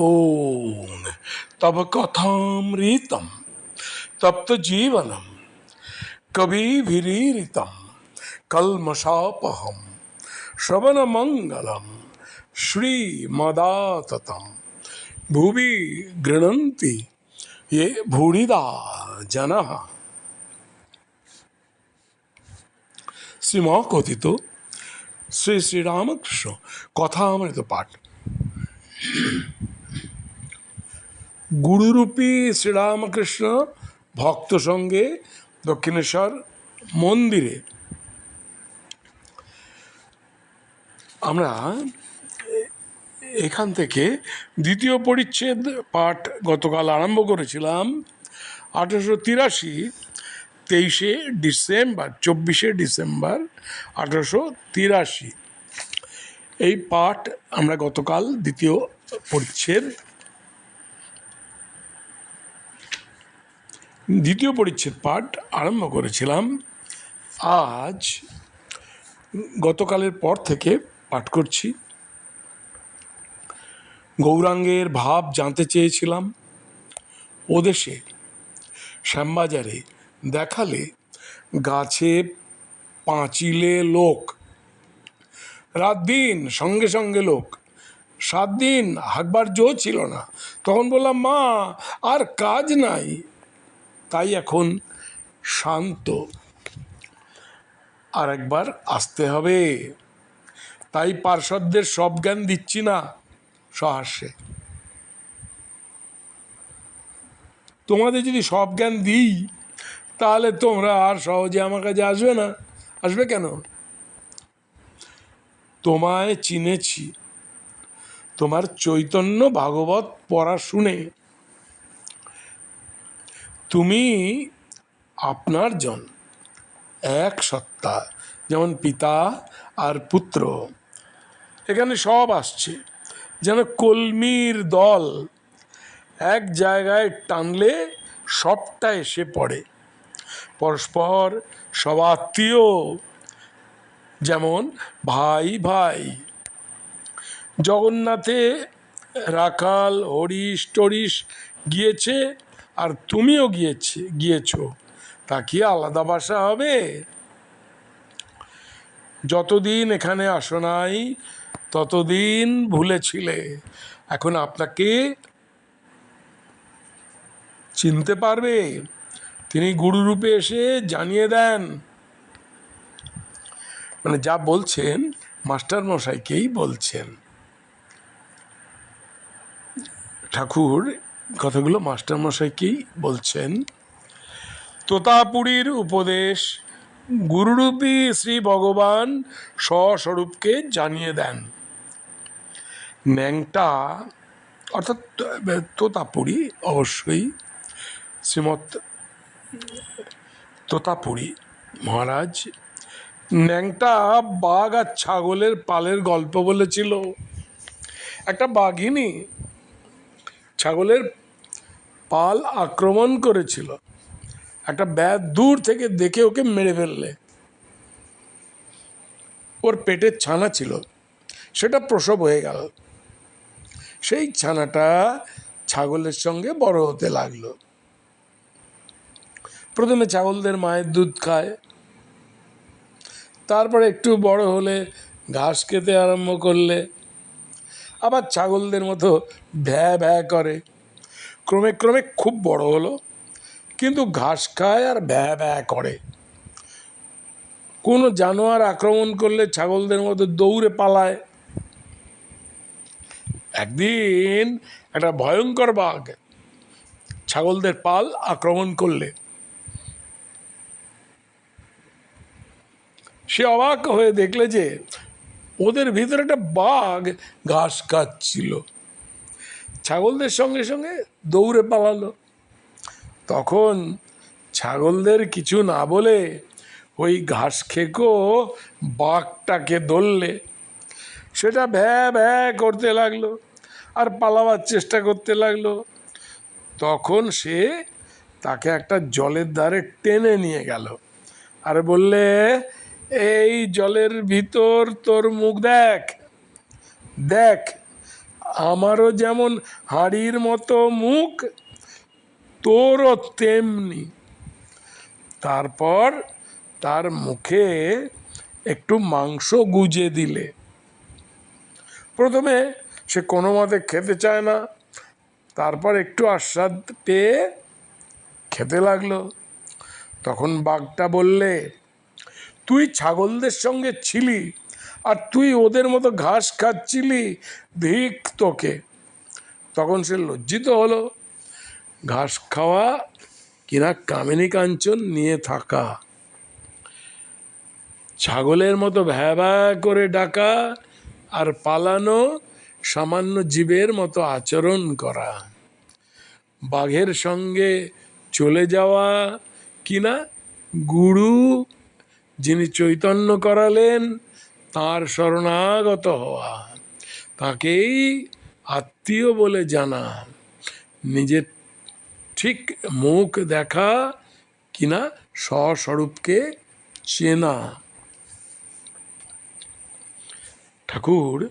ॐ तव कथामृतं तप्तजीवनं कविभिरीरितं कल्मषापहं श्रवणमङ्गलं श्रीमदाततं भुवि गृह्णन्ति ये भूरिदा जनः শ্রীম কথিত শ্রী শ্রীরামকৃষ্ণ কথামৃত পাঠ গুরুরূপী শ্রীরামকৃষ্ণ ভক্ত সঙ্গে দক্ষিণেশ্বর মন্দিরে। আমরা এখান থেকে দ্বিতীয় পরিচ্ছেদ পাঠ গতকাল আরম্ভ করেছিলাম আঠেরোশো তিরাশি তেইশে ডিসেম্বর, চব্বিশে ডিসেম্বর আঠেরোশো তিরাশি। এই পাঠ আমরা গতকাল দ্বিতীয় পরিচ্ছেদ দ্বিতীয় পরিচ্ছেদ পাঠ আরম্ভ করেছিলাম। আজ গতকালের পর থেকে পাঠ করছি। গৌরাঙ্গের ভাব জানতে চেয়েছিলাম। ওদেশে শ্যামবাজারে দেখালে গাছে পাঁচিলে লোক। রাত দিন সঙ্গে সঙ্গে লোক। সাত দিন হাঁকবার জো ছিল না। তখন বললাম, মা, আর কাজ নাই। তাই এখন শান্ত। আর একবার আসতে হবে। তাই পার্শ্বদের সব জ্ঞান দিচ্ছি না, সহাস্যে। তোমাদের যদি সব জ্ঞান দিই, তাহলে তোমরা আর সহজে আমার কাছে আসবে না। আসবে কেন? তোমায় চিনেছি। তোমার চৈতন্য ভাগবত পড়া শুনে তুমি আপনার জন, এক সত্তা, যেমন পিতা আর পুত্র। এখানে সব আসছে, যেন কলমির দল এক জায়গায় টানলে সবটা এসে পড়ে। পরস্পর সব আত্মীয়, যেমন ভাই ভাই। জগন্নাথে রাখাল, হরিশ টরিশ গিয়েছে আর তুমিও গিয়েছি, গিয়েছো, তা কি আলাদা ভাষা হবে? যতদিন এখানে আসো নাই, ততদিন ভুলেছিলে। এখন আপনাকে চিনতে পারবে। তিনি গুরুরূপে এসে জানিয়ে দেন। মানে যা বলছেন মাস্টার মশাইকেই বলছেন। ঠাকুর কথাগুলো মাস্টার মশাইকেই বলছেন? তোতাপুরীর উপদেশ গুরুরূপী শ্রী ভগবান স্বস্বরূপকে জানিয়ে দেন। ন্যাংটা, অর্থাৎ তোতাপুরী অবশ্যই শ্রীমৎ তোতাপুরী মহারাজ, ন্যাংটা বাঘ আর ছাগলের পালের গল্প বলেছিল। একটা বাঘিনী ছাগলের পাল আক্রমণ করেছিল। একটা ব্যাধ দূর থেকে দেখে ওকে মেরে ফেললে। ওর পেটের ছানা ছিল। সেটা প্রসব হয়ে গেল। সেই ছানাটা ছাগলের সঙ্গে বড় হতে লাগল। প্রথমে ছাগলদের মায়ের দুধ খায়। তারপরে একটু বড় হলে ঘাস খেতে আরম্ভ করলে। আবার ছাগলদের মতো ভ্যা ভ্যা করে। ক্রমে ক্রমে খুব বড় হলো, কিন্তু ঘাস খায় আর ভ্যা ভ্যা করে। কোনো জানোয়ার আক্রমণ করলে ছাগলদের মতো দৌড়ে পালায়। একদিন একটা ভয়ঙ্কর বাঘ ছাগলদের পাল আক্রমণ করলে। সে অবাক হয়ে দেখলে যে ওদের ভিতরে একটা বাঘ ঘাস খাচ্ছিল। ছাগলদের সঙ্গে সঙ্গে দৌড়ে পালালো। তখন ছাগলদের কিছু না বলে ওই ঘাস খেকো বাঘটাকে ধরলে। সেটা ভ্যা ভ্যা করতে লাগল আর পালাবার চেষ্টা করতে লাগল। তখন সে তাকে একটা জলের ধারে টেনে নিয়ে গেল। আর বললে এই জলের ভিতর তোর মুখ দেখ। দেখ, আমারও যেমন হাড়ির মতো মুখ, তোরও তেমনি। তারপর তার মুখে একটু মাংস গুজে দিলে। প্রথমে সে কোনো মতে খেতে চায় না। তারপর একটু আস্বাদ পেয়ে খেতে লাগল। তখন বাঘটা বললে তুই ছাগলদের সঙ্গে ছিলি আর তুই ওদের মতো ঘাস খাচ্ছিলি ধিক তোকে। তখন সে লজ্জিত হলো। ঘাস খাওয়া কিনা কামিনী কাঞ্চন নিয়ে থাকা। ছাগলের মতো ভ্যা ভ্যা করে ডাকা আর পালানো সামান্য জীবের মতো আচরণ করা। বাঘের সঙ্গে চলে যাওয়া কিনা গুরু যিনি চৈতন্য করালেন, তার শরণাগত হওয়া। তাকেই আত্মীয় বলে জানা। নিজের ঠিক মুখ দেখা কিনা স্বস্বরূপকে চেনা। ঠাকুর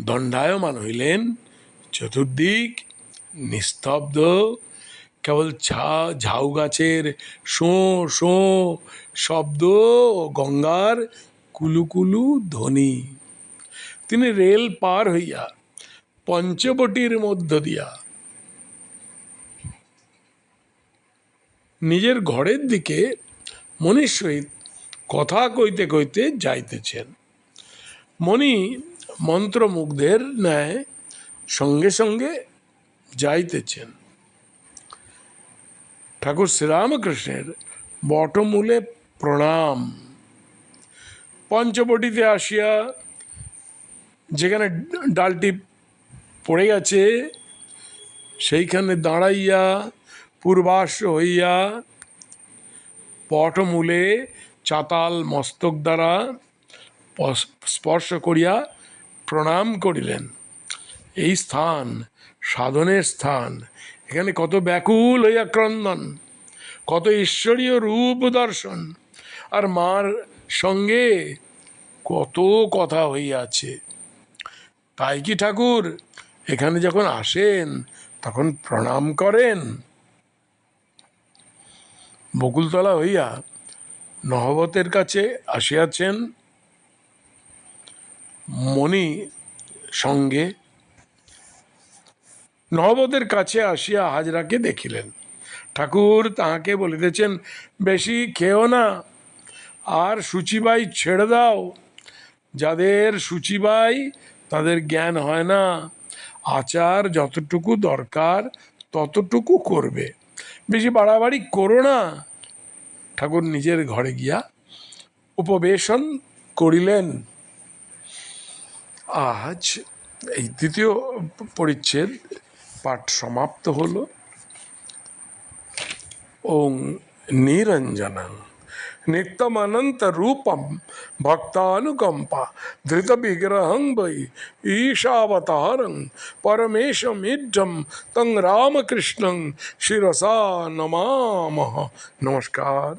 দণ্ডায়মান হইলেন, চতুর্দিক নিস্তব্ধ কেবল ছা ঝাউ গাছের শোঁ শোঁ শব্দ ও গঙ্গার কুলুকুলু ধ্বনি। তিনি রেল পার হইয়া পঞ্চবটির মধ্য দিয়া নিজের ঘরের দিকে মনির সহিত কথা কইতে কইতে যাইতেছেন। মণি মন্ত্রমুগ্ধের ন্যায় সঙ্গে সঙ্গে যাইতেছেন। ঠাকুর শ্রীরামকৃষ্ণের বটমূলে প্রণাম পঞ্চবটিতে আসিয়া যেখানে ডালটি পড়ে গেছে সেইখানে দাঁড়াইয়া পূর্বাশ্র হইয়া পটমূলে চাতাল মস্তক দ্বারা স্পর্শ করিয়া প্রণাম করিলেন এই স্থান সাধনের স্থান এখানে কত ব্যাকুল হইয়া ক্রন্দন কত ঈশ্বরীয় রূপ দর্শন। আর মার সঙ্গে কত কথা হইয়াছে। তাই কি ঠাকুর, এখানে যখন আসেন, তখন প্রণাম করেন। বকুলতলা হইয়া নহবতের কাছে আসিয়াছেন। মণি সঙ্গে নহবতের কাছে আসিয়া হাজরাকে দেখিলেন। ঠাকুর তাহাকে বলিতেছেন, বেশি খেও না, আর সূচিবাই ছেড়ে দাও। যাদের সূচিবাই তাদের জ্ঞান হয় না, আচার যতটুকু দরকার ততটুকু করবে। বেশি বাড়াবাড়ি করো না। ঠাকুর নিজের ঘরে গিয়া উপবেশন করিলেন। আজ এই দ্বিতীয় পরিচ্ছেদ পাঠ সমাপ্ত হলো ওং নিরঞ্জনং নিত্যমনন্ত রূপম ভক্তানুকম্পা ধৃত বিগ্রহং বৈ ঈশাবতারং পরমেশমিড্ঢম তং রামকৃষ্ণং শিরসা নমামহ নমস্কার